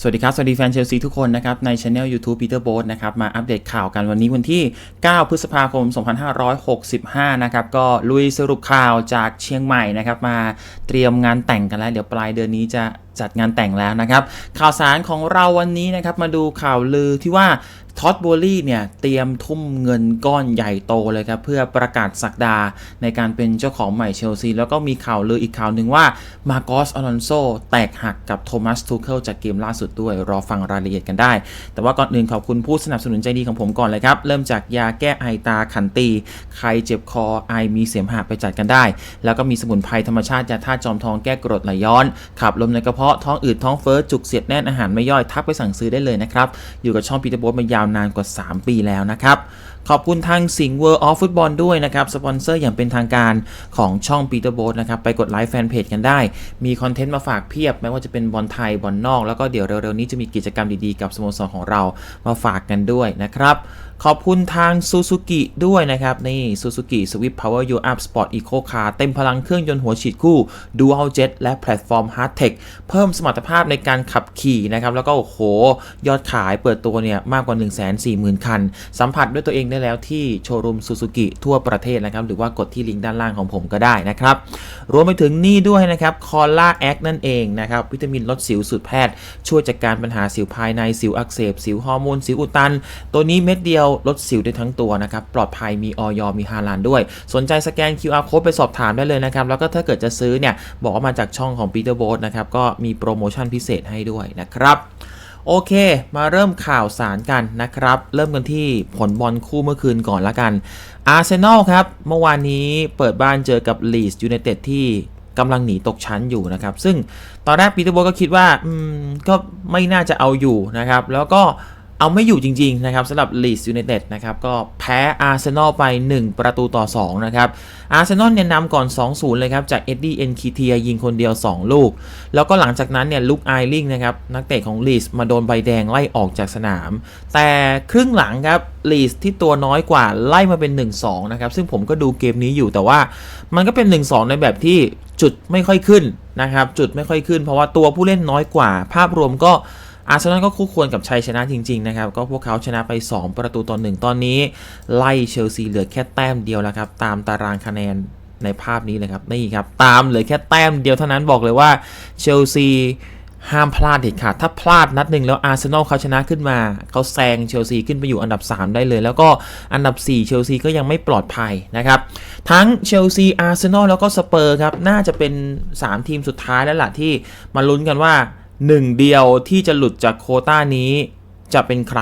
สวัสดีครับ สวัสดีแฟนเชลซีทุกคนนะครับ ในช anel YouTube Peter b o a t นะครับ มาอัปเดตข่าวกันวันนี้วันที่ 9 พฤษภาคม 2565 นะครับ ก็ลุยสรุปข่าวจากเชียงใหม่นะครับ มาเตรียมงานแต่งกันแล้ว เดี๋ยวปลายเดือนนี้จะจัดงานแต่งแล้วนะครับ ข่าวสารของเราวันนี้นะครับ มาดูข่าวลือที่ว่า ท็อตโบลี่เนี่ยเตรียมทุ่มเงินก้อนใหญ่โตเลยครับ เพื่อประกาศสักดาในการเป็นเจ้าของใหม่เชลซี แล้วก็มีข่าวลืออีกข่าวหนึ่งว่ามาโกสอลอนโซแตกหักกับโทมัสทูเคิลจากเกมล่าสุดด้วย รอฟังรายละเอียดกันได้ แต่ว่าก่อนอื่นขอบคุณผู้สนับสนุนใจดีของผมก่อนเลยครับ เริ่มจากยาแก้ไอตาขันตี ใครเจ็บคอไอมีเสมหะไปจัดกันได้ แล้วก็มีสมุนไพรธรรมชาติยาธาตุจอมทองแก้กรดไหลย้อน ขับลมในกระเพาะท้องอืดท้องเฟ้อจุกเสียดแน่นอาหารไม่ย่อยทักไปสั่งซื้อได้เลยนะครับอยู่กับช่องปีเตอร์โบสมายาวนานกว่า 3 ปีแล้วนะครับขอบคุณทางสิงห์เวิร์ดออฟฟุตบอลด้วยนะครับ สปอนเซอร์อย่างเป็นทางการของช่องปีเตอร์โบสนะครับ ไปกดไลค์แฟนเพจกันได้ มีคอนเทนต์มาฝากเพียบ ไม่ว่าจะเป็นบอลไทย บอลนอก แล้วก็เดี๋ยวเร็วๆนี้จะมีกิจกรรมดีๆ กับสโมสรของเรามาฝากกันด้วยนะครับ ขอบคุณทาง Suzuki ด้วยนะครับ นี่ Suzuki Swift Power You Up Sport Eco Car เต็มพลังเครื่องยนต์หัวฉีดคู่ Dual Jet และแพลตฟอร์ม Hard Tech เพิ่มสมรรถภาพในการขับขี่นะครับ แล้วก็โอ้โห ยอดขายเปิดตัวเนี่ยมากกว่า 140,000 คัน สัมผัสด้วยตัวเองได้แล้วที่โชว์รูม Suzuki ทั่วประเทศนะครับ หรือว่ากดที่ลิงก์ด้านล่างของผมก็ได้นะครับ รวมไปถึงนี่ด้วยนะครับ c o l a X นั่นเองนะครับ วิตามินลดสิวสูตรแพทย์ ช่วยจัดการปัญหาสิวภายในสิวอักเสบสิวฮอร์โมนสิวอุดตัน ตัวนี้เม็ดเดียวลดสิวได้ทั้งตัวนะครับ ปลอดภัยมีออยมีฮาลานด้วย สนใจสแกน QR code ไปสอบถามได้เลยนะครับ แล้วก็ถ้าเกิดจะซื้อเนี่ย บอกว่ามาจากช่องของ Peter b o a t นะครับ ก็มีโปรโมชั่นพิเศษให้ด้วยนะครับโอเค มาเริ่มข่าวสารกันนะครับ เริ่มกันที่ผลบอลคู่เมื่อคืนก่อนละกัน อาร์เซนอลครับ เมื่อวานนี้เปิดบ้านเจอกับลีสยูไนเต็ดที่กำลังหนีตกชั้นอยู่นะครับ ซึ่งตอนแรกปีเตอร์โบก็คิดว่า อืม ก็ไม่น่าจะเอาอยู่นะครับ แล้วก็ เอาไม่อยู่จริงๆนะครับสำหรับลีสยูไนเต็ดนะครับก็แพ้อาร์เซนอลไป 1 ประตูต่อ 2 นะครับอาร์เซนอลเนี่ยนำก่อน 2-0 เลยครับ จากเอ็ดดี้เอ็นคีเทียยิงคนเดียว 2 ลูก แล้วก็หลังจากนั้นเนี่ยลุกไอริงนะครับ นักเตะของลีสมาโดนใบแดงไล่ออกจากสนาม แต่ครึ่งหลังครับลีสที่ตัวน้อยกว่าไล่มาเป็น 1-2 นะครับ ซึ่งผมก็ดูเกมนี้อยู่แต่ว่ามันก็เป็น 1-2 ในแบบที่จุดไม่ค่อยขึ้นนะครับจุดไม่ค่อยขึ้น เพราะว่าตัวผู้เล่นน้อยกว่าภาพรวมก็ อาร์เซนอลก็คู่ควรกับชัยชนะจริงๆนะครับ ก็พวกเขาชนะไป 2 ประตูต่อหนึ่งตอนนี้ ไล่เชลซีเหลือแค่แต้มเดียวแล้วครับ ตามตารางคะแนนในภาพนี้เลยครับนี่ครับ ตามเหลือแค่แต้มเดียวเท่านั้นบอกเลยว่าเชลซีห้ามพลาดเด็ดขาดถ้าพลาดนัดหนึ่งแล้วอาร์เซนอลเขาชนะขึ้นมา เขาแซงเชลซีขึ้นไปอยู่อันดับ 3 ได้เลย แล้วก็อันดับ 4 เชลซีก็ยังไม่ปลอดภัยนะครับ ทั้งเชลซีอาร์เซนอลแล้วก็สเปอร์ครับ น่าจะเป็น 3 ทีมสุดท้ายแล้วล่ะที่มาลุ้นกันว่า หนึ่งเดียวที่จะหลุดจากโคต้านี้จะเป็นใคร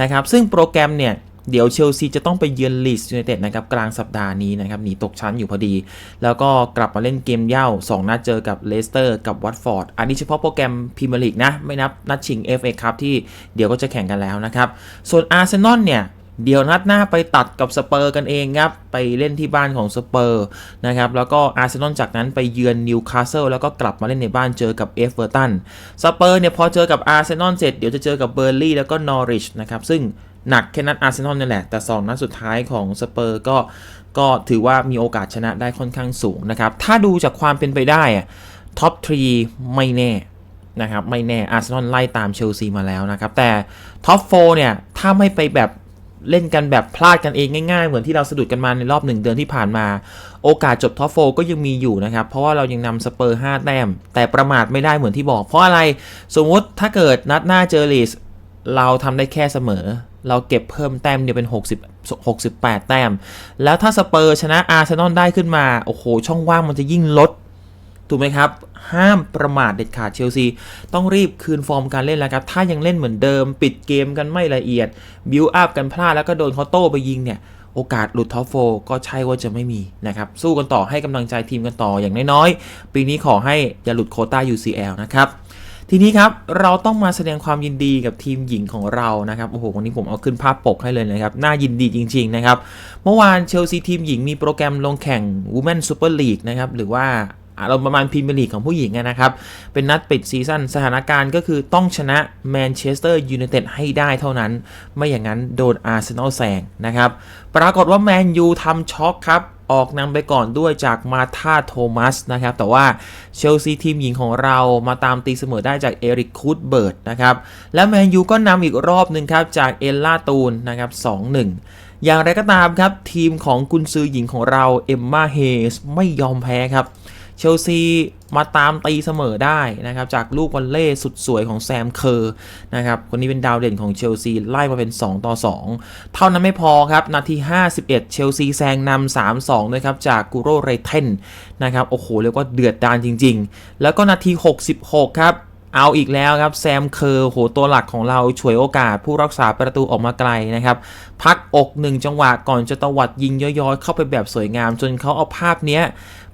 นะครับ ซึ่งโปรแกรมเนี่ย เดี๋ยวเชลซีจะต้องไปเยือนลีสยูไนเต็ดนะครับ กลางสัปดาห์นี้นะครับ หนีตกชั้นอยู่พอดี แล้วก็กลับมาเล่นเกมเย่า 2 นัดเจอกับเลสเตอร์กับวัตฟอร์ด อันนี้เฉพาะโปรแกรมพรีเมียร์ลีกนะ ไม่นับนัดชิง FA คัพที่เดี๋ยวก็จะแข่งกันแล้วนะครับ ส่วนอาร์เซนอลเนี่ย เดี๋ยวนัดหน้าไปตัดกับสเปอร์กันเองครับ ไปเล่นที่บ้านของสเปอร์นะครับ แล้วก็อาร์เซนอลจากนั้นไปเยือนนิวคาสเซิลแล้วก็กลับมาเล่นในบ้านเจอกับเอฟเวอร์ตัน สเปอร์เนี่ยพอเจอกับอาร์เซนอลเสร็จเดี๋ยวจะเจอกับเบอร์ลี่แล้วก็นอริชนะครับ ซึ่งหนักแค่นัดอาร์เซนอลนี่แหละ แต่ 2 นัดสุดท้ายของสเปอร์ก็ก็ถือว่ามีโอกาสชนะได้ค่อนข้างสูงนะครับ ถ้าดูจากความเป็นไปได้อะท็อปทรีไม่แน่นะครับไม่แน่อาร์เซนอลไล่ตามเชลซีมาแล้วนะครับแต่ท็อปโฟเนี่ยถ้าไม่ไปแบบ เล่นกันแบบพลาดกันเองง่ายๆ เหมือนที่เราสะดุดกันมาในรอบหนึ่งเดือนที่ผ่านมา โอกาสจบท็อปโฟก็ยังมีอยู่นะครับ เพราะว่าเรายังนำสเปอร์ 5 แต้ม แต่ประมาทไม่ได้เหมือนที่บอก เพราะอะไรสมมติถ้าเกิดนัดหน้าเจอลีสเราทำได้แค่เสมอ เราเก็บเพิ่มแต้มเดียวเป็น 60 68 แต้ม แล้วถ้าสเปอร์ชนะอาร์เซนอลได้ขึ้นมาโอ้โหช่องว่างมันจะยิ่งลด ถูกไหมครับ ห้ามประมาทเด็ดขาดเชลซี ต้องรีบคืนฟอร์มการเล่นแล้วครับ ถ้ายังเล่นเหมือนเดิม ปิดเกมกันไม่ละเอียด บิวอัพกันพลาดแล้วก็โดนเขาโต้ไปยิงเนี่ย โอกาสหลุดท็อปโฟก็ใช่ว่าจะไม่มีนะครับ สู้กันต่อให้กำลังใจทีมกันต่ออย่างน้อยๆ ปีนี้ขอให้อย่าหลุดโคต้า UCL นะครับทีนี้ครับ เราต้องมาแสดงความยินดีกับทีมหญิงของเรานะครับ โอ้โห วันนี้ผมเอาขึ้นภาพปกให้เลยนะครับ น่ายินดีจริง ๆ นะครับ เมื่อวานเชลซีทีมหญิงมีโปรแกรมลงแข่ง Women Super League นะครับ หรือว่า เราประมาณพรีเมียร์ลีกของผู้หญิงนะครับ เป็นนัดปิดซีซั่นสถานการณ์ก็คือต้องชนะแมนเชสเตอร์ยูไนเต็ดให้ได้เท่านั้น ไม่อย่างนั้นโดนอาร์เซนอลแซงนะครับ ปรากฏว่าแมนยูทำช็อคครับออกนำไปก่อนด้วยจากมาธาโทมัสนะครับ แต่ว่าเชลซีทีมหญิงของเรามาตามตีเสมอได้จากเอริกคูดเบิร์ตนะครับ และแมนยูก็นำอีกรอบหนึ่งครับ จากเอลล่าตูนนะครับ 2-1 อย่างไรก็ตามครับ ทีมของกุนซือหญิงของเราเอมมาเฮสไม่ยอมแพ้ครับ เชลซีมาตามตีเสมอได้นะครับจากลูกวอลเล่สุดสวยของแซมเคอร์นะครับคนนี้เป็นดาวเด่นของเชลซีไล่มาเป็น 2 ต่อ 2 เท่านั้นไม่พอครับ นาที 51 เชลซีแซงนำ3-2ด้วยครับจากกูโรเรเทนนะครับโอ้โหเรียกว่าเดือดดานจริง ๆ แล้วก็นาที 66 ครับเอาอีกแล้วครับ แซมเคอร์โหตัวหลักของเราฉวยโอกาสผู้รักษาประตูออกมาไกลนะครับ พักอกหนึ่งจังหวะก่อนจะตวัดยิงย้อยๆ เข้าไปแบบสวยงาม จนเขาเอาภาพเนี้ย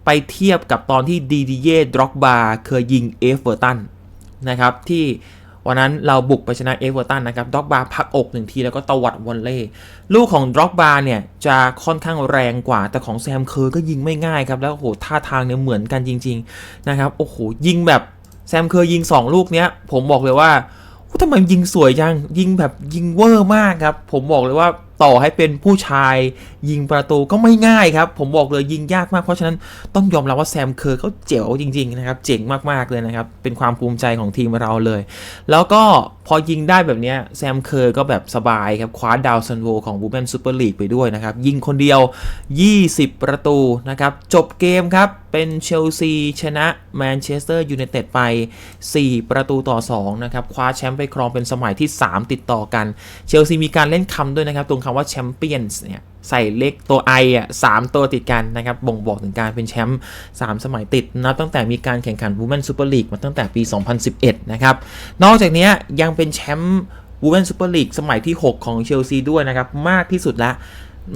ไปเทียบกับตอนที่ดีดีเย่ดร็อกบาเคยยิงเอฟเวอร์ตันนะครับที่วันนั้นเราบุกไปชนะเอฟเวอร์ตันนะครับดร็อกบาพักอกหนึ่งทีแล้วก็ตวัดวอลเล่ลูกของดร็อกบาเนี่ยจะค่อนข้างแรงกว่า แต่ของแซมเคอร์ก็ยิงไม่ง่ายครับ แล้วโอ้โหท่าทางเนี่ยเหมือนกันจริง ๆ นะครับ โอ้โห ยิงแบบแซมเคอร์ยิง 2 ลูกเนี้ย ผมบอกเลยว่าโอ้ทำไมยิงสวยจังยิงแบบยิงเวอร์มากครับ ผมบอกเลยว่า ต่อให้เป็นผู้ชาย ยิงประตูก็ไม่ง่ายครับ ผมบอกเลยยิงยากมากเพราะฉะนั้นต้องยอมรับว่าแซมเคอร์เขาเจ๋วจริงๆนะครับ เจ๋งมากๆเลยนะครับ เป็นความภูมิใจของทีมเราเลย แล้วก็พอยิงได้แบบเนี้ยแซมเคอร์ก็แบบสบายครับคว้าดาวซันโวของ Women Super League ไปด้วยนะครับ ยิงคนเดียว 20 ประตูนะครับ จบเกมครับ เป็นเชลซีชนะแมนเชสเตอร์ยูไนเต็ดไป 4 ประตูต่อ 2 นะครับ คว้าแชมป์ไปครองเป็นสมัยที่ 3 ติดต่อกัน เชลซีมีการเล่นคำด้วยนะครับ ตรงคำว่าแชมเปี้ยนส์เนี่ยใส่เลขตัว I อะสามตัวติดกันนะครับ บ่งบอกถึงการเป็นแชมป์3สมัยติดนับตั้งแต่มีการแข่งขัน Women Super League มาตั้งแต่ปี 2011 นะครับ นอกจากนี้ยังเป็นแชมป์ Women Super League สมัยที่ 6 ของเชลซีด้วยนะครับ มากที่สุดละ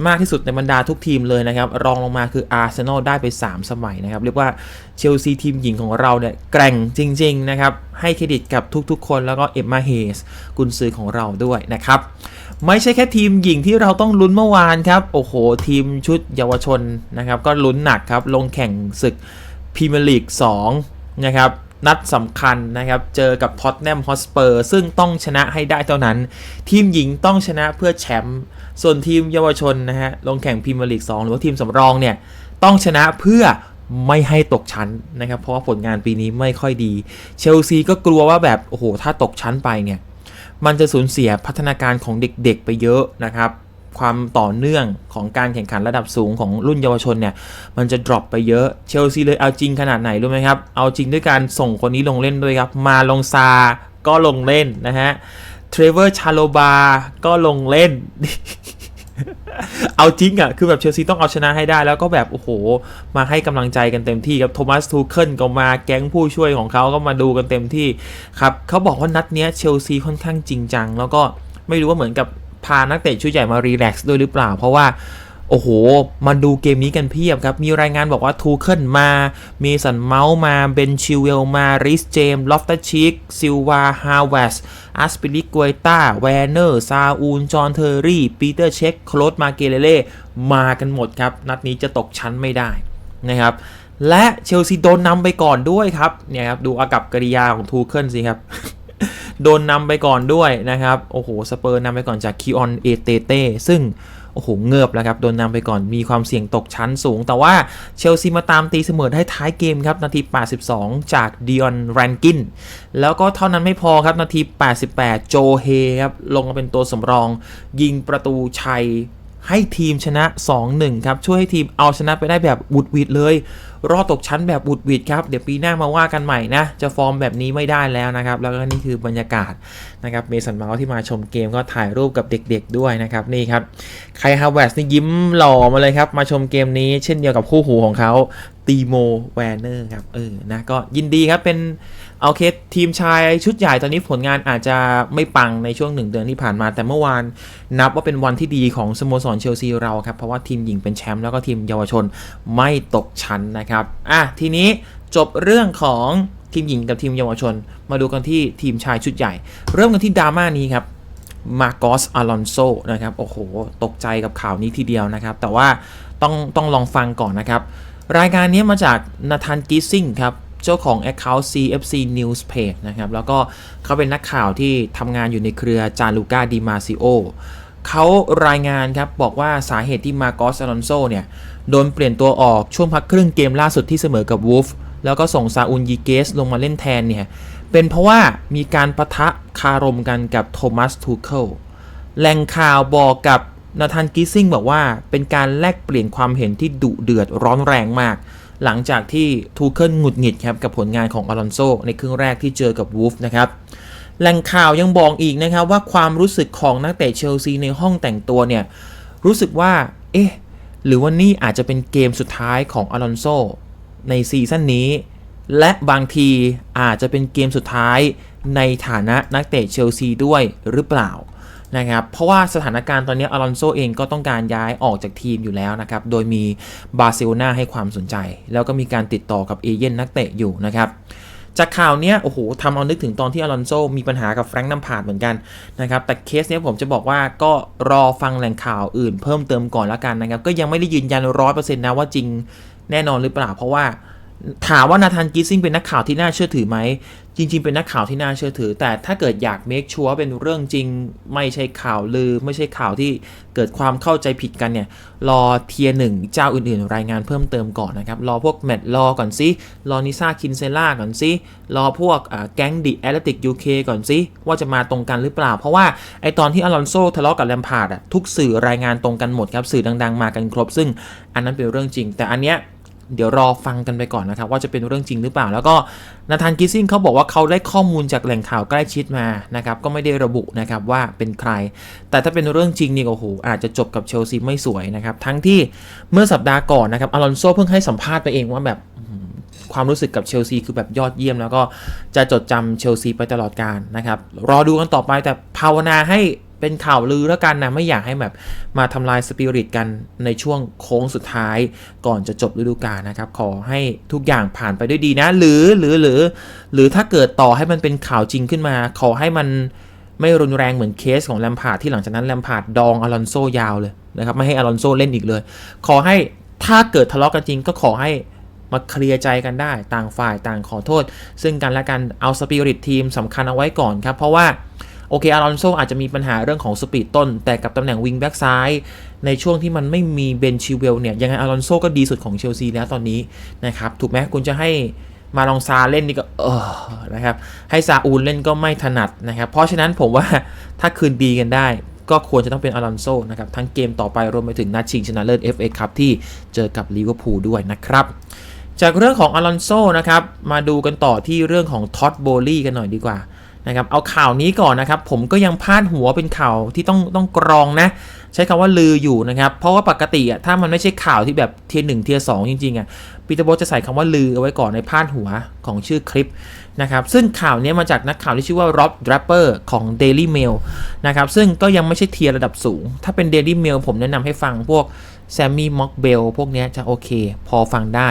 มากที่สุดในบรรดาทุกทีมเลยนะครับ รองลงมาคืออาร์เซนอลได้ไป 3 สมัยนะครับ เรียกว่าเชลซีทีมหญิงของเราเนี่ยแกร่งจริง ๆ นะครับ ให้เครดิตกับทุกๆ คนแล้วก็เอ็มมาเฮสกุนซือของเราด้วยนะครับ ไม่ใช่แค่ทีมหญิงที่เราต้องลุ้นเมื่อวานครับ โอ้โห ทีมชุดเยาวชนนะครับ ก็ลุ้นหนักครับ ลงแข่งศึกพรีเมียร์ลีก2นะครับนัดสำคัญนะครับ เจอกับท็อตแนมฮอสเปอร์ซึ่งต้องชนะให้ได้เท่านั้น ทีมหญิงต้องชนะเพื่อแชมป์ ส่วนทีมเยาวชนนะฮะลงแข่งพรีเมียร์ลีก 2 หรือว่าทีมสำรองเนี่ยต้องชนะเพื่อไม่ให้ตกชั้นนะครับ เพราะว่าผลงานปีนี้ไม่ค่อยดี เชลซีก็กลัวว่าแบบ โอ้โห ถ้าตกชั้นไปเนี่ย มันจะสูญเสียพัฒนาการของเด็กๆไปเยอะนะครับ ความต่อเนื่องของการแข่งขันระดับสูงของรุ่นเยาวชนเนี่ย มันจะ drop ไปเยอะ เชลซีเลยเอาจริงขนาดไหนรู้ไหมครับ เอาจริงด้วยการส่งคนนี้ลงเล่นด้วยครับ มาลงซา ก็ลงเล่นนะฮะ เทรเวอร์ชาโลบาก็ลงเล่น เอาจริงอะ่ะ คือแบบเชลซีต้องเอาชนะให้ได้แล้วก็แบบ โอ้โห มาให้กำลังใจกันเต็มที่ครับโทมัสทูเคิลก็มาแก๊งผู้ช่วยของเขาก็มาดูกันเต็มที่ครับเขาบอกว่านัดเนี้ยเชลซีค่อนข้างจริงจัง แล้วก็ไม่รู้ว่าเหมือนกับพานักเตะชุดใหญ่มารีแลกซ์ด้วยหรือเปล่า เพราะว่า โอ้โห มาดูเกมนี้กันเพียบครับ มีรายงานบอกว่าทูเคิลมา เมสันเมาส์มา เบนชิวเวลมา ริสเจม ลอฟตัชิก ซิลวา ฮาวเวสอัสปิลิกวยต้าแวนเนอร์ ซาอูนจอห์นเทอร์รี่ ปีเตอร์เช็ค โคลดมาเกเลเล่ มากันหมดครับ นัดนี้จะตกชั้นไม่ได้นะครับ และเชลซีโดนนำไปก่อนด้วยครับ เนี่ยครับ ดูอากับกริยาของทูเคิลสิครับโดนนำไปก่อนด้วยนะครับ โอ้โห สเปอร์นำไปก่อนจากคิออน เอเตเต้ ซึ่ง โอ้โหเงือบแล้วครับ โดนนำไปก่อนมีความเสี่ยงตกชั้นสูง แต่ว่าเชลซีมาตามตีเสมอได้ท้ายเกมครับ นาที 82 จากดิออนแรนกิน แล้วก็เท่านั้นไม่พอครับ นาที 88 โจเฮครับ ลงมาเป็นตัวสำรอง ยิงประตูชัยให้ทีมชนะ 2-1 ครับ ช่วยให้ทีมเอาชนะไปได้แบบบุดวิดเลย รอดตกชั้นแบบบุดวิดครับ เดี๋ยวปีหน้ามาว่ากันใหม่นะ จะฟอร์มแบบนี้ไม่ได้แล้วนะครับ แล้วก็นี่คือบรรยากาศนะครับ เมสันเมาส์ที่มาชมเกมก็ถ่ายรูปกับเด็กๆด้วยนะครับ นี่ครับ ใครฮาวเวสนี่ยิ้มหล่อมาเลยครับ มาชมเกมนี้เช่นเดียวกับคู่หูของเขาตีโมแวนเนอร์ครับ เออ นะ ก็ยินดีครับ เป็น เอาเคสทีมชายชุดใหญ่ตอนนี้ผลงานอาจจะไม่ปังในช่วงหนึ่งเดือนที่ผ่านมา แต่เมื่อวานนับว่าเป็นวันที่ดีของสโมสรเชลซีเราครับ เพราะว่าทีมหญิงเป็นแชมป์แล้วก็ทีมเยาวชนไม่ตกชั้นนะครับ อะทีนี้จบเรื่องของทีมหญิงกับทีมเยาวชน มาดูกันที่ทีมชายชุดใหญ่ เริ่มกันที่ดราม่านี้ครับมาโกสอลอนโซนะครับ โอ้โห ตกใจกับข่าวนี้ทีเดียวนะครับ แต่ว่าต้องต้องลองฟังก่อนนะครับ รายการนี้มาจากนาธานกิสซิงครับ เจ้าของ Account CFC News Page นะครับ แล้วก็เขาเป็นนักข่าวที่ทำงานอยู่ในเครือจาลูกาดิมาซิโอเขารายงานครับ บอกว่าสาเหตุที่มาโกสอลอนโซเนี่ย โดนเปลี่ยนตัวออกช่วงพักครึ่งเกมล่าสุดที่เสมอกับวูฟแล้วก็ส่งซาอุนยีเกสลงมาเล่นแทนเนี่ย เป็นเพราะว่ามีการประทะคารมกันกับโทมัสทูเคิลแหล่งข่าวบอกกับนาธานกิสซิงบอกว่าเป็นการแลกเปลี่ยนความเห็นที่ดุเดือดร้อนแรงมาก หลังจากที่ทูเคิลหงุดหงิดครับกับผลงานของอลอนโซในครึ่งแรกที่เจอกับวูฟนะครับแหล่งข่าวยังบอกอีกนะครับว่าความรู้สึกของนักเตะเชลซีในห้องแต่งตัวเนี่ยรู้สึกว่า เอ๊ะ หรือว่านี่อาจจะเป็นเกมสุดท้ายของอลอนโซในซีซั่นนี้ และบางทีอาจจะเป็นเกมสุดท้ายในฐานะนักเตะเชลซีด้วยหรือเปล่า นะครับเพราะว่าสถานการณ์ตอนนี้อลอนโซเองก็ต้องการย้ายออกจากทีมอยู่แล้วนะครับ โดยมีบาร์เซโลนาให้ความสนใจ แล้วก็มีการติดต่อกับเอเย่นนักเตะอยู่นะครับจากข่าวเนี้ยโอ้โหทำเอานึกถึงตอนที่อลอนโซมีปัญหากับแฟรงค์นัมพาดเหมือนกันนะครับ แต่เคสเนี้ยผมจะบอกว่าก็รอฟังแหล่งข่าวอื่นเพิ่มเติมก่อนล้วกันนะครับ ก็ยังไม่ได้ยืนยันร้อยเปอร์เซ็นต์นะว่าจริงแน่นอนหรือเปล่า เพราะว่า ถามว่านาธานกิสซิงเป็นนักข่าวที่น่าเชื่อถือไหม จริง ๆ เป็นนักข่าวที่น่าเชื่อถือ แต่ถ้าเกิดอยากเมคชัวร์เป็นเรื่องจริง ไม่ใช่ข่าวลือ ไม่ใช่ข่าวที่เกิดความเข้าใจผิดกันเนี่ย รอเทียหนึ่งเจ้าอื่น ๆ รายงานเพิ่มเติมก่อนนะครับ รอพวกแมตต์รอก่อนซิรอนิซ่าคินเซล่าก่อนซิรอพวกแก๊งดิแอตเลติกยูเคก่อนซิว่าจะมาตรงกันหรือเปล่า เพราะว่าไอตอนที่อลอนโซทะเลาะกับแลมพาร์ดอะทุกสื่อรายงานตรงกันหมดครับสื่อดัง ๆ มากันครบ ซึ่งอันนั้นเป็นเรื่องจริง แต่อันเนี้ย เดี๋ยวรอฟังกันไปก่อนนะครับว่าจะเป็นเรื่องจริงหรือเปล่า แล้วก็นาธานกิสซิงเขาบอกว่าเขาได้ข้อมูลจากแหล่งข่าวใกล้ชิดมานะครับก็ไม่ได้ระบุนะครับว่าเป็นใคร แต่ถ้าเป็นเรื่องจริงนี่โอ้โหอาจจะจบกับเชลซีไม่สวยนะครับทั้งที่เมื่อสัปดาห์ก่อนนะครับอลอนโซเพิ่งให้สัมภาษณ์ไปเองว่าแบบความรู้สึกกับเชลซีคือแบบยอดเยี่ยม แล้วก็จะจดจำเชลซีไปตลอดกาลนะครับรอดูกันต่อไปแต่ภาวนาให้ เป็นข่าวลือแล้วกันนะ ไม่อยากให้แบบมาทำลายสปิริตกันในช่วงโค้งสุดท้ายก่อนจะจบฤดูกาลนะครับ ขอให้ทุกอย่างผ่านไปด้วยดีนะ หรือหรือหรือ หรือถ้าเกิดต่อให้มันเป็นข่าวจริงขึ้นมา ขอให้มันไม่รุนแรงเหมือนเคสของแลมพาดที่หลังจากนั้นแลมพาดดองอลอนโซยาวเลยนะครับ ไม่ให้อลอนโซเล่นอีกเลย ขอให้ถ้าเกิดทะเลาะกันจริงก็ขอให้มาเคลียร์ใจกันได้ต่างฝ่ายต่างขอโทษ ซึ่งกันและกันเอาสปิริตทีมสำคัญเอาไว้ก่อนครับ เพราะว่า โอเคอารอนโซอาจจะมีปัญหาเรื่องของสปีดต้น แต่กับตำแหน่งวิงแบ็กซ้าย ในช่วงที่มันไม่มีเบนชิเวลเนี่ย ยังไงอารอนโซก็ดีสุดของเชลซีแล้วตอนนี้นะครับ ถูกไหมคุณจะให้มาลองซาเล่นนี่ก็เออนะครับ ให้ซาอูลเล่นก็ไม่ถนัดนะครับ เพราะฉะนั้นผมว่าถ้าคืนดีกันได้ ก็ควรจะต้องเป็นอารอนโซนะครับ ทั้งเกมต่อไปรวมไปถึงนัดชิงชนะเลิศ FA คัพที่เจอกับลิเวอร์พูลด้วยนะครับจากเรื่องของอลอนโซนะครับ มาดูกันต่อที่เรื่องของท็อตโบลี่กันหน่อยดีกว่า นะครับเอาข่าวนี้ก่อนนะครับ ผมก็ยังพาดหัวเป็นข่าวที่ต้องต้องกรองนะ ใช้คำว่าลืออยู่นะครับ เพราะว่าปกติอะถ้ามันไม่ใช่ข่าวที่แบบเทียร์หนึ่งเทียร์สองจริงๆอะปีเตอร์โบจะใส่คำว่าลือเอาไว้ก่อนในพาดหัวของชื่อคลิปนะครับซึ่งข่าวนี้มาจากนักข่าวที่ชื่อว่าร็อบดรัปเปอร์ของ Daily Mail นะครับซึ่งก็ยังไม่ใช่เทียร์ระดับสูง ถ้าเป็น Daily Mail ผมแนะนำให้ฟังพวกแซมมี่ม็อกเบลพวกนี้จะโอเค พอฟังได้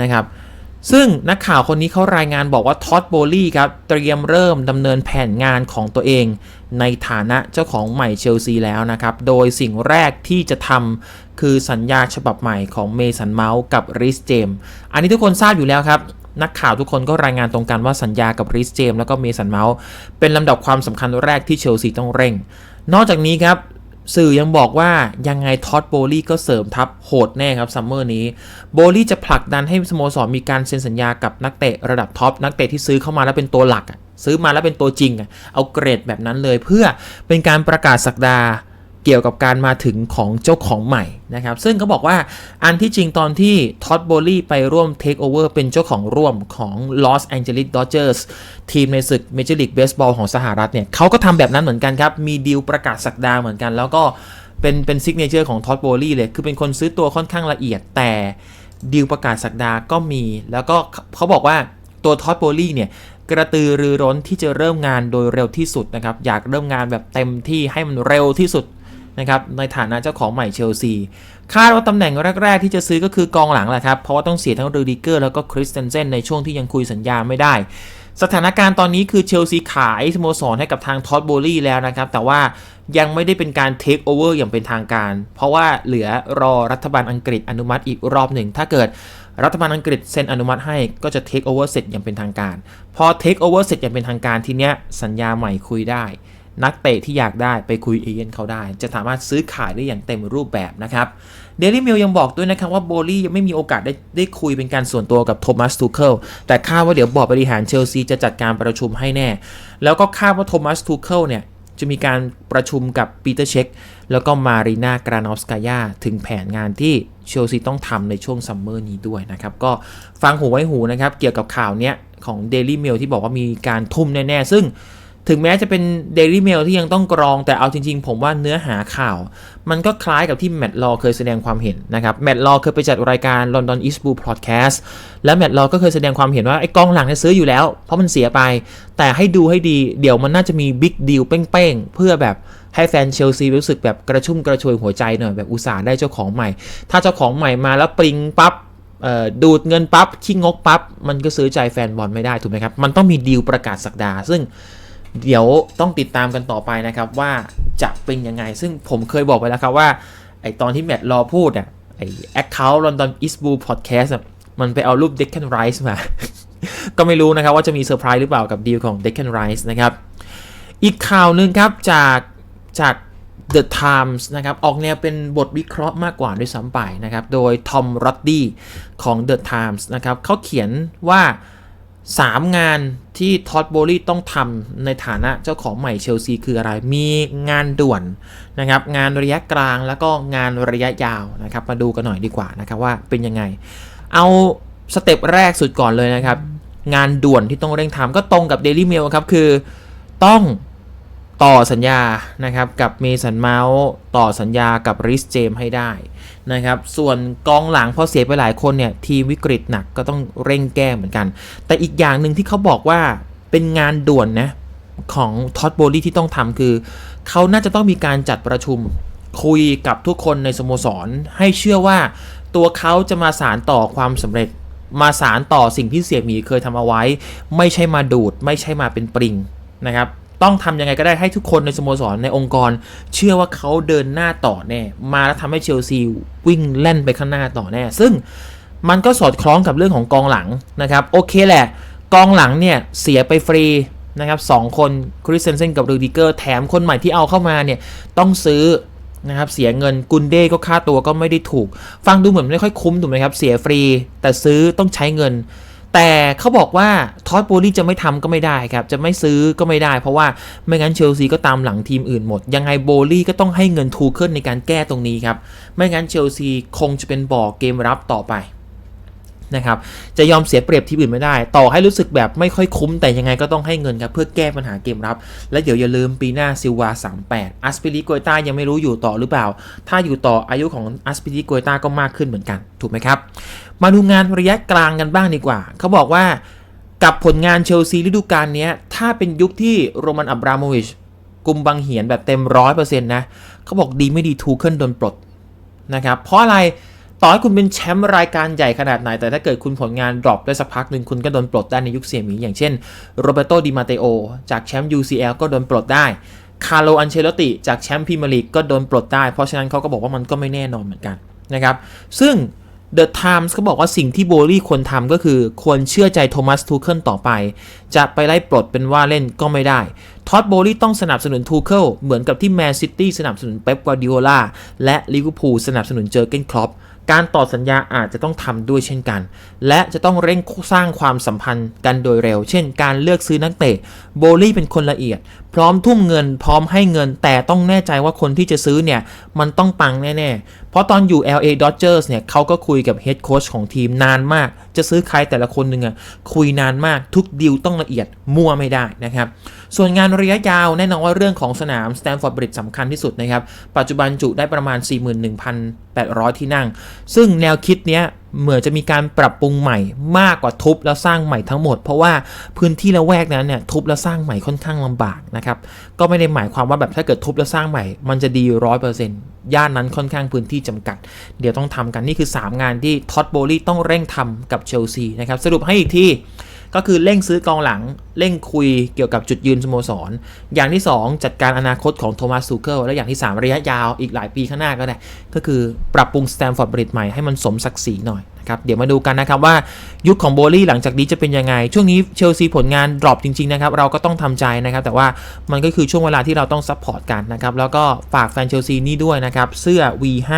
นะครับ ซึ่งนักข่าวคนนี้เขารายงานบอกว่าท็อดโบลี่ครับ เตรียมเริ่มดำเนินแผนงานของตัวเอง ในฐานะเจ้าของใหม่เชลซีแล้วนะครับ โดยสิ่งแรกที่จะทำคือสัญญาฉบับใหม่ของเมสันเมาส์กับริสเจมอันนี้ทุกคนทราบอยู่แล้วครับ นักข่าวทุกคนก็รายงานตรงกันว่าสัญญากับริสเจมแล้วก็เมสันเมาส์เป็นลำดับความสำคัญแรกที่เชลซีต้องเร่ง นอกจากนี้ครับ สื่อยังบอกว่ายังไงท็อดโบลี่ก็เสริมทัพโหดแน่ครับซัมเมอร์นี้โบลี่จะผลักดันให้สโมสรมีการเซ็นสัญญากับนักเตะระดับท็อปนักเตะที่ซื้อเข้ามาแล้วเป็นตัวหลักซื้อมาแล้วเป็นตัวจริงเอาเกรดแบบนั้นเลยเพื่อเป็นการประกาศสักดา เกี่ยวกับการมาถึงของเจ้าของใหม่นะครับ ซึ่งเขาบอกว่าอันที่จริงตอนที่ท็อดโบลี่ไปร่วมเทคโอเวอร์เป็นเจ้าของร่วมของ Los Angeles Dodgers ทีมในศึก Major League Baseball ของสหรัฐเนี่ยเขาก็ทำแบบนั้นเหมือนกันครับ มีดีลประกาศสักดาเหมือนกัน แล้วก็เป็นเป็นซิกเนเจอร์ของท็อดโบลี่เลย คือเป็นคนซื้อตัวค่อนข้างละเอียดแต่ดีลประกาศสักดาก็มี แล้วก็เขาบอกว่าตัวท็อดโบลี่เนี่ยกระตือรือร้นที่จะเริ่มงานโดยเร็วที่สุดนะครับ อยากเริ่มงานแบบเต็มที่ให้มันเร็วที่สุด นะครับในฐานะเจ้าของใหม่เชลซีคาดว่าตำแหน่งแรก ๆ ที่จะซื้อก็คือกองหลังแหละครับ เพราะว่าต้องเสียทั้งรูดิเกอร์แล้วก็คริสเตนเซนในช่วงที่ยังคุยสัญญาไม่ได้ สถานการณ์ตอนนี้คือเชลซีขายสโมสรให้กับทางท็อตโบลี่แล้วนะครับ แต่ว่ายังไม่ได้เป็นการเทคโอเวอร์อย่างเป็นทางการ เพราะว่าเหลือรอรัฐบาลอังกฤษอนุมัติอีกรอบหนึ่ง ถ้าเกิดรัฐบาลอังกฤษเซ็นอนุมัติให้ก็จะเทคโอเวอร์เสร็จอย่างเป็นทางการ พอเทคโอเวอร์เสร็จอย่างเป็นทางการทีเนี้ยสัญญาใหม่คุยได้ นักเตะที่อยากได้ไปคุยเอเย่นเขาได้ จะสามารถซื้อขายได้อย่างเต็มรูปแบบนะครับเดลี่มิลยังบอกด้วยนะครับว่าโบลี่ยังไม่มีโอกาสได้ได้คุยเป็นการส่วนตัวกับโทมัสทูเคิลแต่คาดว่าเดี๋ยวบอร์ดบริหารเชลซีจะจัดการประชุมให้แน่ แล้วก็คาดว่าโทมัสทูเคิลเนี่ยจะมีการประชุมกับปีเตอร์เช็คแล้วก็มารีนากรานอฟสกายาถึงแผนงานที่เชลซีต้องทำในช่วงซัมเมอร์นี้ด้วยนะครับ ก็ฟังหูไว้หูนะครับ เกี่ยวกับข่าวเนี้ยของ Daily Mail ที่บอกว่ามีการทุ่มแน่ ๆ ซึ่ง ถึงแม้จะเป็น Daily Mail ที่ยังต้องกรอง แต่เอาจริงๆ ผมว่าเนื้อหาข่าว มันก็คล้ายกับที่แมตต์ลอเคยแสดงความเห็นนะครับแมตต์ลอเคยไปจัดรายการ London East Blue Podcast และแมตต์ลอก็เคยแสดงความเห็นว่าไอ้กองหลังเนี่ยซื้ออยู่แล้ว เพราะมันเสียไป แต่ให้ดูให้ดีเดี๋ยวมันน่าจะมีบิ๊กดีลเป้งๆ เพื่อแบบให้แฟนเชลซีรู้สึกแบบกระชุ่มกระชวยหัวใจหน่อยแบบอุตส่าห์ได้เจ้าของใหม่ ถ้าเจ้าของใหม่มาแล้วปริงปั๊บดูดเงินปั๊บขี้งกปั๊บมันก็ซื้อใจแฟนบอลไม่ได้ถูกไหมครับ มันต้องมีดีลประกาศสักดา ซึ่ง เดี๋ยวต้องติดตามกันต่อไปนะครับว่าจะเป็นยังไง ซึ่งผมเคยบอกไปแล้วครับว่าไอตอนที่แมตต์รอพูดอะไอ Account London East Blue Podcast อะมันไปเอารูป Deccan Rice มา ก็ไม่รู้นะครับว่าจะมีเซอร์ไพรส์หรือเปล่ากับดีลของ Deccan Rice นะครับ อีกข่าวหนึ่งครับจากจาก The Times นะครับ ออกแนวเป็นบทวิเคราะห์มากกว่าด้วยซ้ำไปนะครับ โดยทอมร o ดดี้ของ The Times นะครับเขาเขียนว่า 3 งานที่ท็อตโบลี่ต้องทำในฐานะเจ้าของใหม่เชลซีคืออะไร มีงานด่วนนะครับ งานระยะกลางแล้วก็งานระยะยาวนะครับ มาดูกันหน่อยดีกว่านะครับว่าเป็นยังไง เอาสเต็ปแรกสุดก่อนเลยนะครับ งานด่วนที่ต้องเร่งทำก็ตรงกับ Daily Mail ครับ คือต้อง ต่อสัญญานะครับกับเมสันเมาส์ต่อสัญญากับริสเจมให้ได้นะครับส่วนกองหลังพอเสียไปหลายคนเนี่ยทีมวิกฤตหนักก็ต้องเร่งแก้เหมือนกัน แต่อีกอย่างหนึ่งที่เขาบอกว่าเป็นงานด่วนนะของท็อตโบลี่ที่ต้องทำคือ เขาน่าจะต้องมีการจัดประชุมคุยกับทุกคนในสโมสร ให้เชื่อว่าตัวเขาจะมาสารต่อความสำเร็จ มาสารต่อสิ่งที่เสียหมีเคยทำเอาไว้ ไม่ใช่มาดูด ไม่ใช่มาเป็นปริงนะครับ ต้องทำยังไงก็ได้ให้ทุกคนในสโมสรในองค์กร เชื่อว่าเขาเดินหน้าต่อแน่ มาแล้วทำให้เชลซีวิ่งแล่นไปข้างหน้าต่อแน่ ซึ่งมันก็สอดคล้องกับเรื่องของกองหลังนะครับ โอเคแหละ กองหลังเนี่ย เสียไปฟรีนะครับสองคนคริสเซนเซนกับรูดิเกอร์แถมคนใหม่ที่เอาเข้ามาเนี่ย ต้องซื้อนะครับเสียเงินกุนเด้ก็ค่าตัวก็ไม่ได้ถูก ฟังดูเหมือนไม่ค่อยคุ้มถูกไหมครับ เสียฟรี แต่ซื้อต้องใช้เงิน แต่เขาบอกว่าทอดโบลี่จะไม่ทำก็ไม่ได้ครับ จะไม่ซื้อก็ไม่ได้ เพราะว่าไม่งั้นเชลซีก็ตามหลังทีมอื่นหมด ยังไงโบลี่ก็ต้องให้เงินทูเคิลในการแก้ตรงนี้ครับ ไม่งั้นเชลซีคงจะเป็นบ่อเกมรับต่อไปนะครับจะยอมเสียเปรียบทีมอื่นไม่ได้ ต่อให้รู้สึกแบบไม่ค่อยคุ้มแต่ยังไงก็ต้องให้เงินครับเพื่อแก้ปัญหาเกมรับ และเดี๋ยวอย่าลืมปีหน้าซิลวา 38อัสปิลิโกยต้ายังไม่รู้อยู่ต่อหรือเปล่า ถ้าอยู่ต่ออายุของอัสปิลิโกยต้าก็มากขึ้นเหมือนกัน ถูกไหมครับ มาดูงานระยะกลางกันบ้างดีกว่า เขาบอกว่ากับผลงานเชลซีฤดูกาลนี้ถ้าเป็นยุคที่โรมันอับราโมวิชกุมบังเหียนแบบเต็มร้อยเปอร์เซ็นต์นะเขาบอกดีไม่ดีทูเคิลโดนปลดนะครับเพราะอะไรต่อให้คุณเป็นแชมป์รายการใหญ่ขนาดไหน แต่ถ้าเกิดคุณผลงานดรอปได้สักพักหนึ่งคุณก็โดนปลดได้ในยุคเสี่ยหมีอย่างเช่นโรเบโตดิมาเตโอจากแชมป์ UCL ก็โดนปลดได้คาร์โลอันเชลติจากแชมป์พรีเมียร์ลีกก็โดนปลดได้ เพราะฉะนั้นเขาก็บอกว่ามันก็ไม่แน่นอนเหมือนกันนะครับซึ่ง The Times เขาบอกว่าสิ่งที่โบลี่ควรทำก็คือ ควรเชื่อใจโทมัสทูเคิลต่อไป จะไปไล่ปลดเป็นว่าเล่นก็ไม่ได้ท็อตโบลี่ต้องสนับสนุนทูเคิลเหมือนกับที่แมนซิตี้สนับสนุนเป๊ปกวาร์ดิโอลาและลิเวอร์พูลสนับสนุนเจอร์เกนคลอป การต่อสัญญาอาจจะต้องทำด้วยเช่นกัน และจะต้องเร่งสร้างความสัมพันธ์กันโดยเร็ว เช่น การเลือกซื้อนักเตะ โบลี่เป็นคนละเอียด พร้อมทุ่มเงิน พร้อมให้เงิน แต่ต้องแน่ใจว่าคนที่จะซื้อเนี่ย มันต้องปังแน่ ๆ เพราะตอนอยู่ LA Dodgers เนี่ยเขาก็คุยกับเฮดโค้ชของทีมนานมาก จะซื้อใครแต่ละคนหนึ่งอะคุยนานมาก ทุกดีลต้องละเอียด มั่วไม่ได้นะครับ ส่วนงานระยะยาวแน่นอนว่าเรื่องของสนาม Stanford Bridge สำคัญที่สุดนะครับ ปัจจุบันจุได้ประมาณ 41,800 ที่นั่ง ซึ่งแนวคิดเนี้ยเหมือนจะมีการปรับปรุงใหม่มากกว่าทุบแล้วสร้างใหม่ทั้งหมด เพราะว่าพื้นที่ละแวกนั้นเนี่ยทุบแล้วสร้างใหม่ค่อนข้างลำบากนะครับก็ไม่ได้หมายความว่าแบบถ้าเกิดทุบแล้วสร้างใหม่ มันจะดีร้อยเปอร์เซ็นต์ย่านนั้นค่อนข้างพื้นที่จำกัด เดี๋ยวต้องทำกันนี่คือ 3 งานที่ท็อตโบลี่ต้องเร่งทำกับเชลซีนะครับสรุปให้อีกที ก็คือเร่งซื้อกองหลังเร่งคุยเกี่ยวกับจุดยืนสโมสร อย่างที่ 2 จัดการอนาคตของโทมัสซูเคิลและอย่างที่ 3 ระยะยาวอีกหลายปีข้างหน้าก็ได้ ก็คือปรับปรุงสแตมฟอร์ดบริดใหม่ให้มันสมศักดิ์ศรีหน่อยนะครับเดี๋ยวมาดูกันนะครับว่ายุคของโบลี่หลังจากนี้จะเป็นยังไง ช่วงนี้เชลซีผลงานดรอปจริงๆนะครับเราก็ต้องทำใจนะครับ แต่ว่ามันก็คือช่วงเวลาที่เราต้องซัพพอร์ตกันนะครับแล้วก็ฝากแฟนเชลซีนี่ด้วยนะครับเสื้อ V5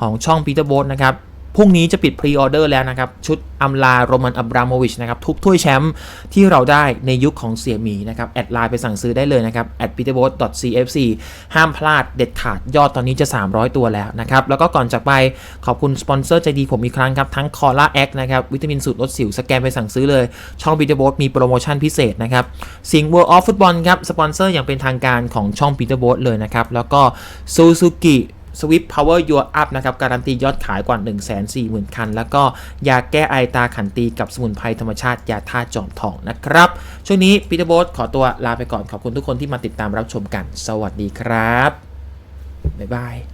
ของช่องปีเตอร์โบสนะครับ พรุ่งนี้จะปิดพรีออเดอร์แล้วนะครับ ชุดอำลาโรมันอับราโมวิชนะครับ ทุกถ้วยแชมป์ที่เราได้ในยุคของเสี่ยหมีนะครับ แอดไลน์ไปสั่งซื้อได้เลยนะครับ at peterbot.cfc ห้ามพลาดเด็ดขาดยอดตอนนี้จะ 300 ตัวแล้วนะครับ แล้วก็ก่อนจากไปขอบคุณสปอนเซอร์ใจดีผมอีกครั้งครับ ทั้งคอล่าแอคนะครับ วิตามินสูตรลดสิวสแกนไปสั่งซื้อเลย ช่อง Peterbot มีโปรโมชั่นพิเศษนะครับสิง World of Football ครับสปอนเซอร์อย่างเป็นทางการของช่อง Peterbot เลยนะครับแล้วก็ Suzuki Swift Power Your Up นะครับ การันตียอดขายกว่า 140,000 คัน แล้วก็ยาแก้ไอตาขันตีกับสมุนไพรธรรมชาติ ยาท่าจอมทองนะครับ ช่วงนี้ปีเตอร์โบสขอตัวลาไปก่อนขอบคุณทุกคนที่มาติดตามรับชมกัน สวัสดีครับ บ๊ายบาย